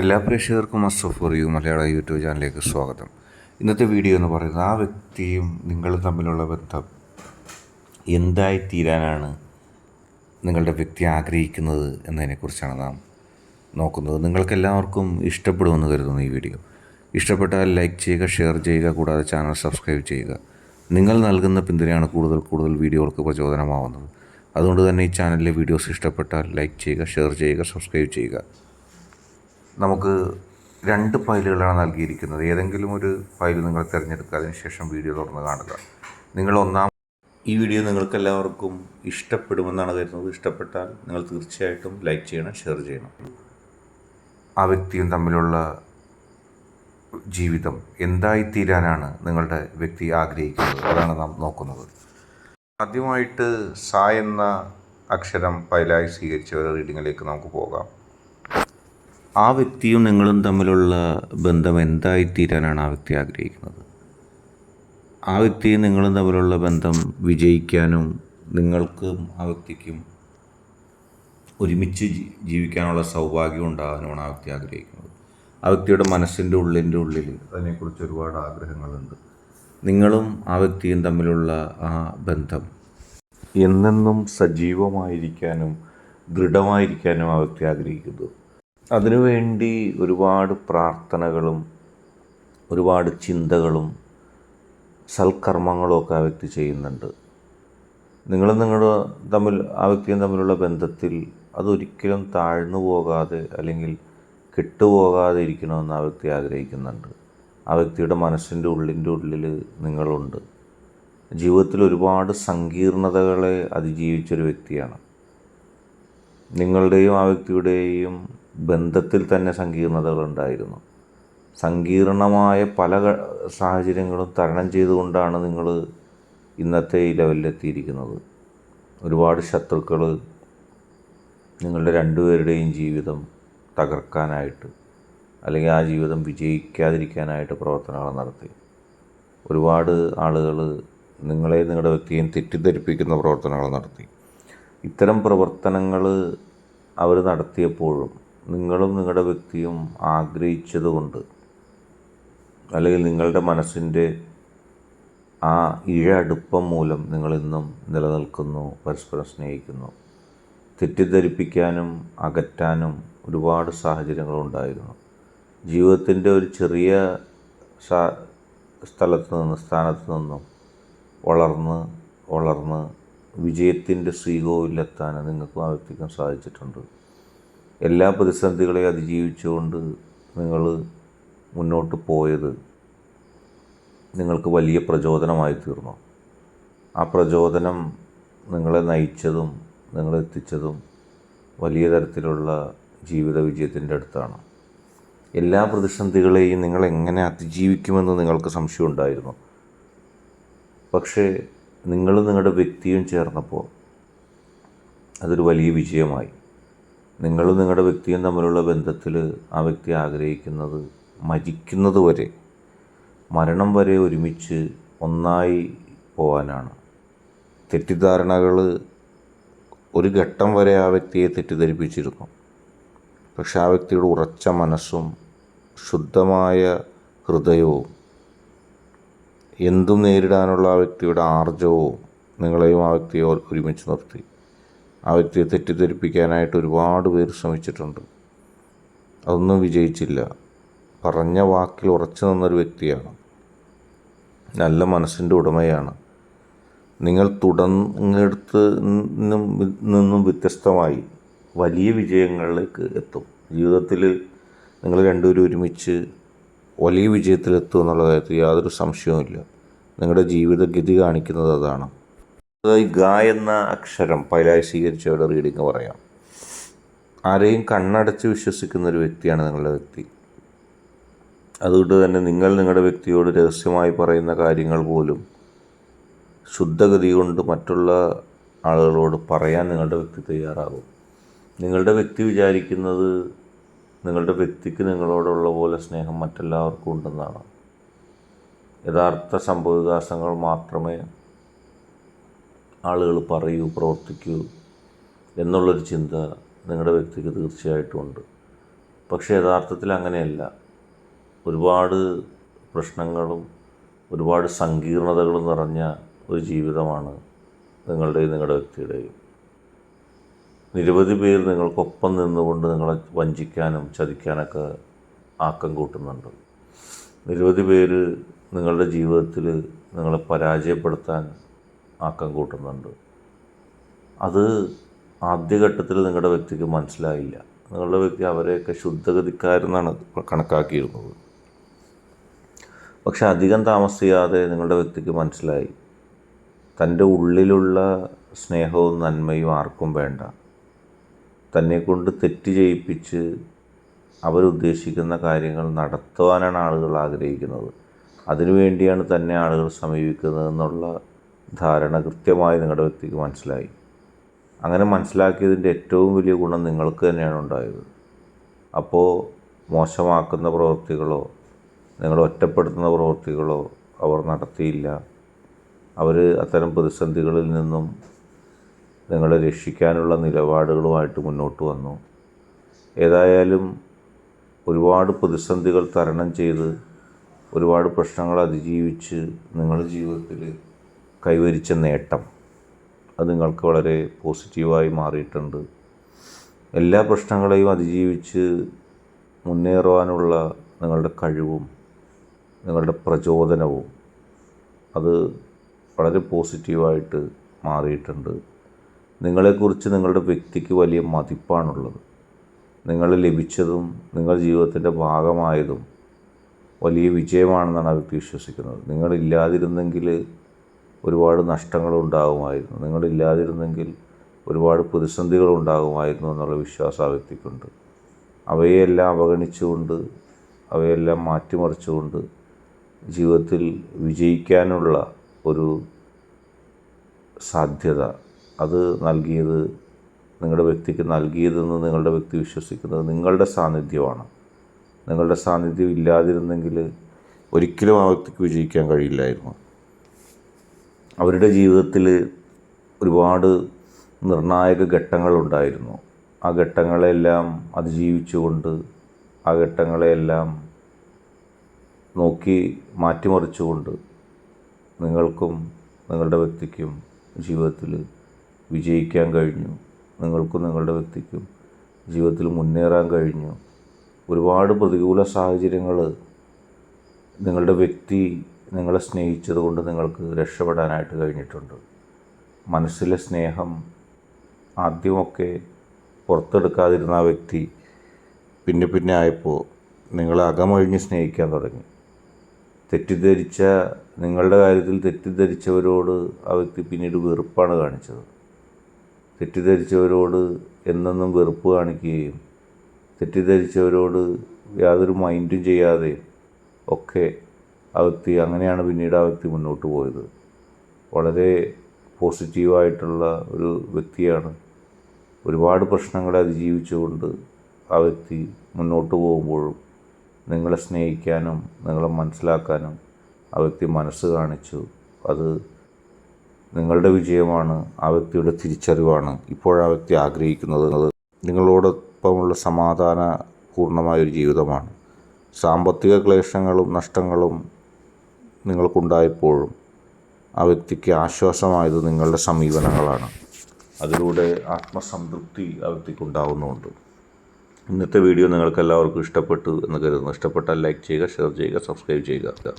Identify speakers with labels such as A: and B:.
A: എല്ലാ പ്രേക്ഷകർക്കും അസ്ട്രോഫ് ഫോർ മലയാള യൂട്യൂബ് ചാനലിലേക്ക് സ്വാഗതം. ഇന്നത്തെ വീഡിയോ എന്ന് പറയുന്നത് ആ വ്യക്തിയും നിങ്ങളും തമ്മിലുള്ള ബന്ധം എന്തായി തീരാനാണ് നിങ്ങളുടെ വ്യക്തി ആഗ്രഹിക്കുന്നത് എന്നതിനെക്കുറിച്ചാണ് നാം നോക്കുന്നത്. നിങ്ങൾക്കെല്ലാവർക്കും ഇഷ്ടപ്പെടുമെന്ന് കരുതുന്നു ഈ വീഡിയോ ഇഷ്ടപ്പെട്ടാൽ ലൈക്ക് ചെയ്യുക ഷെയർ ചെയ്യുക കൂടാതെ ചാനൽ സബ്സ്ക്രൈബ് ചെയ്യുക. നിങ്ങൾ നൽകുന്ന പിന്തുണയാണ് കൂടുതൽ കൂടുതൽ വീഡിയോകൾക്ക് പ്രചോദനമാവുന്നത്. അതുകൊണ്ട് തന്നെ ഈ ചാനലിലെ വീഡിയോസ് ഇഷ്ടപ്പെട്ടാൽ ലൈക്ക് ചെയ്യുക ഷെയർ ചെയ്യുക സബ്സ്ക്രൈബ് ചെയ്യുക. നമുക്ക് രണ്ട് ഫയലുകളാണ് നൽകിയിരിക്കുന്നത്. ഏതെങ്കിലും ഒരു ഫയൽ നിങ്ങൾ തിരഞ്ഞെടുക്കുക അതിനുശേഷം വീഡിയോ തുറന്ന് കാണുക. നിങ്ങൾ ഒന്നാം ഈ വീഡിയോ നിങ്ങൾക്ക് എല്ലാവർക്കും ഇഷ്ടപ്പെടുമെന്നാണ് കരുതുന്നത്. ഇഷ്ടപ്പെട്ടാൽ നിങ്ങൾ തീർച്ചയായിട്ടും ലൈക്ക് ചെയ്യണം ഷെയർ ചെയ്യണം. ആ വ്യക്തിയും തമ്മിലുള്ള ജീവിതം എന്തായിത്തീരാനാണ് നിങ്ങളുടെ വ്യക്തി ആഗ്രഹിക്കുന്നത്? അതാണ് നാം നോക്കുന്നത്. ആദ്യമായിട്ട് സ എന്ന അക്ഷരം ഫയലായി സ്വീകരിച്ച ഒരു റീഡിങ്ങിലേക്ക് നമുക്ക് പോകാം. ആ വ്യക്തിയും നിങ്ങളും തമ്മിലുള്ള ബന്ധം എന്തായിത്തീരാനാണ് ആ വ്യക്തി ആഗ്രഹിക്കുന്നത്? ആ വ്യക്തിയും നിങ്ങളും തമ്മിലുള്ള ബന്ധം വിജയിക്കാനും നിങ്ങൾക്കും ആ വ്യക്തിക്കും ഒരുമിച്ച് ജീവിക്കാനുള്ള സൗഭാഗ്യം ഉണ്ടാകാനുമാണ് ആ വ്യക്തി ആഗ്രഹിക്കുന്നത്. ആ വ്യക്തിയുടെ മനസ്സിന്റെ ഉള്ളിന്റെ ഉള്ളിൽ അതിനെക്കുറിച്ച് ഒരുപാട് ആഗ്രഹങ്ങളുണ്ട്. നിങ്ങളും ആ വ്യക്തിയും തമ്മിലുള്ള ആ ബന്ധം എന്നെന്നും സജീവമായിരിക്കാനും ദൃഢമായിരിക്കാനും ആ വ്യക്തി ആഗ്രഹിക്കുന്നു. അതിനുവേണ്ടി ഒരുപാട് പ്രാർത്ഥനകളും ഒരുപാട് ചിന്തകളും സൽക്കർമ്മങ്ങളും ഒക്കെ ആ വ്യക്തി ചെയ്യുന്നുണ്ട്. നിങ്ങളും നിങ്ങളുടെ തമ്മിൽ ആ വ്യക്തിയും തമ്മിലുള്ള ബന്ധത്തിൽ അതൊരിക്കലും താഴ്ന്നു പോകാതെ അല്ലെങ്കിൽ കെട്ടുപോകാതെ ഇരിക്കണമെന്ന് ആ വ്യക്തി ആഗ്രഹിക്കുന്നുണ്ട്. ആ വ്യക്തിയുടെ മനസ്സിന്റെ ഉള്ളിന്റെ ഉള്ളിൽ നിങ്ങളുണ്ട്. ജീവിതത്തിൽ ഒരുപാട് സങ്കീർണതകളെ അതിജീവിച്ചൊരു വ്യക്തിയാണ്. നിങ്ങളുടെയും ആ വ്യക്തിയുടെയും ബന്ധത്തിൽ തന്നെ സങ്കീർണതകളുണ്ടായിരുന്നു. സങ്കീർണമായ പല സാഹചര്യങ്ങളും തരണം ചെയ്തുകൊണ്ടാണ് നിങ്ങൾ ഇന്നത്തെ ഈ ലെവലിലെത്തിയിരിക്കുന്നത്. ഒരുപാട് ശത്രുക്കൾ നിങ്ങളുടെ രണ്ടുപേരുടെയും ജീവിതം തകർക്കാനായിട്ട് അല്ലെങ്കിൽ ആ ജീവിതം വിജയിക്കാതിരിക്കാനായിട്ട് പ്രവർത്തനങ്ങൾ നടത്തി. ഒരുപാട് ആളുകൾ നിങ്ങളെ നിങ്ങളുടെ വ്യക്തിയെയും തെറ്റിദ്ധരിപ്പിക്കുന്ന പ്രവർത്തനങ്ങൾ നടത്തി. ഇത്തരം പ്രവർത്തനങ്ങൾ അവർ നടത്തിയപ്പോഴും നിങ്ങളും നിങ്ങളുടെ വ്യക്തിയും ആഗ്രഹിച്ചതുകൊണ്ട് അല്ലെങ്കിൽ നിങ്ങളുടെ മനസ്സിന്റെ ആ ഇഴ അടുപ്പം മൂലം നിങ്ങളിന്നും നിലനിൽക്കുന്നു പരസ്പരം സ്നേഹിക്കുന്നു. തെറ്റിദ്ധരിപ്പിക്കാനും അകറ്റാനും ഒരുപാട് സാഹചര്യങ്ങളുണ്ടായിരുന്നു ജീവിതത്തിന്റെ ഒരു ചെറിയ സ്ഥലത്ത് നിന്ന് സ്ഥാനത്ത് നിന്നും വളർന്ന് വളർന്ന് വിജയത്തിന്റെ ശ്രീകോവിലെത്താൻ നിങ്ങൾക്കും ആ വ്യക്തിക്കും സാധിച്ചിട്ടുണ്ട്. എല്ലാ പ്രതിസന്ധികളെയും അതിജീവിച്ചുകൊണ്ട് നിങ്ങൾ മുന്നോട്ട് പോയത് നിങ്ങൾക്ക് വലിയ പ്രചോദനമായി തീർന്നു. ആ പ്രചോദനം നിങ്ങളെ നയിച്ചതും നിങ്ങളെ എത്തിച്ചതും വലിയ തരത്തിലുള്ള ജീവിത വിജയത്തിന്റെ അടുത്താണ്. എല്ലാ പ്രതിസന്ധികളെയും നിങ്ങൾ എങ്ങനെ അതിജീവിക്കുമെന്ന് നിങ്ങൾക്ക് സംശയമുണ്ടായിരുന്നു പക്ഷേ നിങ്ങളും നിങ്ങളുടെ വ്യക്തിയും ചേർന്നപ്പോൾ അതൊരു വലിയ വിജയമായി. നിങ്ങളും നിങ്ങളുടെ വ്യക്തിയും തമ്മിലുള്ള ബന്ധത്തിൽ ആ വ്യക്തി ആഗ്രഹിക്കുന്നത് മരിക്കുന്നത് വരെ മരണം വരെ ഒരുമിച്ച് ഒന്നായി പോകാനാണ് തെറ്റിദ്ധാരണകൾ ഒരു ഘട്ടം വരെ ആ വ്യക്തിയെ തെറ്റിദ്ധരിപ്പിച്ചിരുന്നു. പക്ഷെ ആ വ്യക്തിയുടെ ഉറച്ച മനസ്സും ശുദ്ധമായ ഹൃദയവും എന്തും നേരിടാനുള്ള ആ വ്യക്തിയുടെ ആർജവും നിങ്ങളെയും ആ വ്യക്തിയെ ഒരുമിച്ച് നിർത്തി. ആ വ്യക്തിയെ തെറ്റിദ്ധരിപ്പിക്കാനായിട്ട് ഒരുപാട് പേര് ശ്രമിച്ചിട്ടുണ്ട്. അതൊന്നും വിജയിച്ചില്ല. പറഞ്ഞ വാക്കിൽ ഉറച്ചു നിന്നൊരു വ്യക്തിയാണ്. നല്ല മനസ്സിന്റെ ഉടമയാണ്. നിങ്ങൾ തുടങ്ങിയെടുത്ത് നിന്നും വ്യത്യസ്തമായി വലിയ വിജയങ്ങളിലേക്ക് എത്തും. ജീവിതത്തിൽ നിങ്ങൾ രണ്ടുപേരും ഒരുമിച്ച് വലിയ വിജയത്തിലെത്തും എന്നുള്ള കാര്യത്തിൽ യാതൊരു സംശയവുമില്ല. നിങ്ങളുടെ ജീവിതഗതി കാണിക്കുന്നത് അതാണ്. ഈ ഗ എന്ന അക്ഷരം പൈലായി സ്വീകരിച്ചവരുടെ റീഡിങ് പറയാം. ആരെയും കണ്ണടച്ച് വിശ്വസിക്കുന്ന ഒരു വ്യക്തിയാണ് നിങ്ങളുടെ വ്യക്തി. അതുകൊണ്ട് തന്നെ നിങ്ങൾ നിങ്ങളുടെ വ്യക്തിയോട് രഹസ്യമായി പറയുന്ന കാര്യങ്ങൾ പോലും ശുദ്ധഗതി കൊണ്ട് മറ്റുള്ള ആളുകളോട് പറയാൻ നിങ്ങളുടെ വ്യക്തി തയ്യാറാകും. നിങ്ങളുടെ വ്യക്തി വിചാരിക്കുന്നത് നിങ്ങളുടെ വ്യക്തിക്ക് നിങ്ങളോടുള്ള പോലെ സ്നേഹം മറ്റെല്ലാവർക്കും ഉണ്ടെന്നാണ്. യഥാർത്ഥ സംഭവവികാസങ്ങൾ മാത്രമേ ആളുകൾ പറയൂ പ്രവർത്തിക്കൂ എന്നുള്ളൊരു ചിന്ത നിങ്ങളുടെ വ്യക്തിക്ക് തീർച്ചയായിട്ടും ഉണ്ട്. പക്ഷേ യഥാർത്ഥത്തിൽ അങ്ങനെയല്ല. ഒരുപാട് പ്രശ്നങ്ങളും ഒരുപാട് സങ്കീർണതകളും നിറഞ്ഞ ഒരു ജീവിതമാണ് നിങ്ങളുടെയും നിങ്ങളുടെ വ്യക്തിയുടെയും. നിരവധി പേർ നിങ്ങൾക്കൊപ്പം നിന്നുകൊണ്ട് നിങ്ങളെ വഞ്ചിക്കാനും ചതിക്കാനൊക്കെ ആക്കം കൂട്ടുന്നുണ്ട്. നിരവധി പേര് നിങ്ങളുടെ ജീവിതത്തിൽ നിങ്ങളെ പരാജയപ്പെടുത്താൻ ആക്കം കൂട്ടുന്നുണ്ട്. അത് ആദ്യഘട്ടത്തിൽ നിങ്ങളുടെ വ്യക്തിക്ക് മനസ്സിലായില്ല. നിങ്ങളുടെ വ്യക്തി അവരെയൊക്കെ ശുദ്ധഗതിക്കാരെന്നാണ് കണക്കാക്കിയിരുന്നത്. പക്ഷെ അധികം താമസിയാതെ നിങ്ങളുടെ വ്യക്തിക്ക് മനസ്സിലായി. തന്റെ ഉള്ളിലുള്ള സ്നേഹവും നന്മയും ആർക്കും വേണ്ട. തന്നെക്കൊണ്ട് തെറ്റ് ചെയ്യിപ്പിച്ച് അവരുദ്ദേശിക്കുന്ന കാര്യങ്ങൾ നടത്തുവാനാണ് ആളുകൾ ആഗ്രഹിക്കുന്നത്. അതിനുവേണ്ടിയാണ് തന്നെ ആളുകൾ സമീപിക്കുന്നത് എന്നുള്ള ധാരണ കൃത്യമായി നിങ്ങളുടെ വ്യക്തിക്ക് മനസ്സിലായി. അങ്ങനെ മനസ്സിലാക്കിയതിന്റെ ഏറ്റവും വലിയ ഗുണം നിങ്ങൾക്ക് തന്നെയാണ് ഉണ്ടായത്. അപ്പോൾ മോശമാക്കുന്ന പ്രവൃത്തികളോ നിങ്ങൾ ഒറ്റപ്പെടുത്തുന്ന പ്രവൃത്തികളോ അവർ നടത്തിയില്ല. അവർ അത്തരം പ്രതിസന്ധികളിൽ നിന്നും നിങ്ങളെ രക്ഷിക്കാനുള്ള നിലപാടുകളുമായിട്ട് മുന്നോട്ട് വന്നു. ഏതായാലും ഒരുപാട് പ്രതിസന്ധികൾ തരണം ചെയ്ത് ഒരുപാട് പ്രശ്നങ്ങൾ അതിജീവിച്ച് നിങ്ങളുടെ ജീവിതത്തിൽ കൈവരിച്ച നേട്ടം അത് നിങ്ങൾക്ക് വളരെ പോസിറ്റീവായി മാറിയിട്ടുണ്ട്. എല്ലാ പ്രശ്നങ്ങളെയും അതിജീവിച്ച് മുന്നേറുവാനുള്ള നിങ്ങളുടെ കഴിവും നിങ്ങളുടെ പ്രചോദനവും അത് വളരെ പോസിറ്റീവായിട്ട് മാറിയിട്ടുണ്ട്. നിങ്ങളെക്കുറിച്ച് നിങ്ങളുടെ വ്യക്തിക്ക് വലിയ മതിപ്പാണുള്ളത്. നിങ്ങൾ ലഭിച്ചതും നിങ്ങൾ ജീവിതത്തിന്റെ ഭാഗമായതും വലിയ വിജയമാണെന്നാണ് വ്യക്തി വിശ്വസിക്കുന്നത്. നിങ്ങളില്ലാതിരുന്നെങ്കിൽ ഒരുപാട് നഷ്ടങ്ങളുണ്ടാകുമായിരുന്നു. നിങ്ങളില്ലാതിരുന്നെങ്കിൽ ഒരുപാട് പ്രതിസന്ധികൾ ഉണ്ടാകുമായിരുന്നു എന്നുള്ള വിശ്വാസം ആ വ്യക്തിക്കുണ്ട്. അവയെല്ലാം അവഗണിച്ചുകൊണ്ട് അവയെല്ലാം മാറ്റിമറിച്ചുകൊണ്ട് ജീവിതത്തിൽ വിജയിക്കാനുള്ള ഒരു സാധ്യത അത് നൽകിയത് നിങ്ങളുടെ വ്യക്തിക്ക് നൽകിയതെന്ന് നിങ്ങളുടെ വ്യക്തി വിശ്വസിക്കുന്നത് നിങ്ങളുടെ സാന്നിധ്യമാണ്. നിങ്ങളുടെ സാന്നിധ്യം ഇല്ലാതിരുന്നെങ്കിൽ ഒരിക്കലും ആ വ്യക്തിക്ക് വിജയിക്കാൻ കഴിയില്ലായിരുന്നു. അവരുടെ ജീവിതത്തിൽ ഒരുപാട് നിർണായക ഘട്ടങ്ങളുണ്ടായിരുന്നു. ആ ഘട്ടങ്ങളെല്ലാം അതിജീവിച്ചുകൊണ്ട് ആ ഘട്ടങ്ങളെയെല്ലാം നോക്കി മാറ്റിമറിച്ചുകൊണ്ട് നിങ്ങൾക്കും നിങ്ങളുടെ വ്യക്തിക്കും ജീവിതത്തിൽ വിജയിക്കാൻ കഴിഞ്ഞു. നിങ്ങൾക്കും നിങ്ങളുടെ വ്യക്തിക്കും ജീവിതത്തിൽ മുന്നേറാൻ കഴിഞ്ഞു. ഒരുപാട് പ്രതികൂല സാഹചര്യങ്ങൾ നിങ്ങളുടെ വ്യക്തി നിങ്ങളെ സ്നേഹിച്ചതുകൊണ്ട് നിങ്ങൾക്ക് രക്ഷപ്പെടാനായിട്ട് കഴിഞ്ഞിട്ടുണ്ട്. മനസ്സിലെ സ്നേഹം ആദ്യമൊക്കെ പുറത്തെടുക്കാതിരുന്ന ആ വ്യക്തി പിന്നെ പിന്നെ ആയപ്പോൾ നിങ്ങളെ അകമഴിഞ്ഞ് സ്നേഹിക്കാൻ തുടങ്ങി. തെറ്റിദ്ധരിച്ച നിങ്ങളുടെ കാര്യത്തിൽ തെറ്റിദ്ധരിച്ചവരോട് ആ വ്യക്തി പിന്നീട് വെറുപ്പാണ് കാണിച്ചത്. തെറ്റിദ്ധരിച്ചവരോട് എന്നെന്നും വെറുപ്പ് കാണിക്കുകയും തെറ്റിദ്ധരിച്ചവരോട് യാതൊരു മൈൻഡും ചെയ്യാതെ ഒക്കെ ആ വ്യക്തി അങ്ങനെയാണ് പിന്നീട് ആ വ്യക്തി മുന്നോട്ട് പോയത്. വളരെ പോസിറ്റീവായിട്ടുള്ള ഒരു വ്യക്തിയാണ്. ഒരുപാട് പ്രശ്നങ്ങളെ അതിജീവിച്ചുകൊണ്ട് ആ വ്യക്തി മുന്നോട്ട് പോകുമ്പോഴും നിങ്ങളെ സ്നേഹിക്കാനും നിങ്ങളെ മനസ്സിലാക്കാനും ആ വ്യക്തി മനസ്സ് കാണിച്ചു. അത് നിങ്ങളുടെ വിജയമാണ് ആ വ്യക്തിയുടെ തിരിച്ചറിവാണ് ഇപ്പോഴാ വ്യക്തി ആഗ്രഹിക്കുന്നത് നിങ്ങളോടൊപ്പമുള്ള സമാധാന പൂർണമായൊരു ജീവിതമാണ്. സാമ്പത്തിക ക്ലേശങ്ങളും നഷ്ടങ്ങളും നിങ്ങൾക്കുണ്ടായപ്പോഴും ആ വ്യക്തിക്ക് ആശ്വാസമായത് നിങ്ങളുടെ സമീപനങ്ങളാണ്. അതിലൂടെ ആത്മസംതൃപ്തി ആ വ്യക്തിക്ക് ഉണ്ടാകുന്നുമുണ്ട് ഇന്നത്തെ വീഡിയോ നിങ്ങൾക്ക് എല്ലാവർക്കും ഇഷ്ടപ്പെട്ടു എന്ന് കരുതുന്നു. ഇഷ്ടപ്പെട്ടാൽ ലൈക്ക് ചെയ്യുക ഷെയർ ചെയ്യുക സബ്സ്ക്രൈബ് ചെയ്യുക.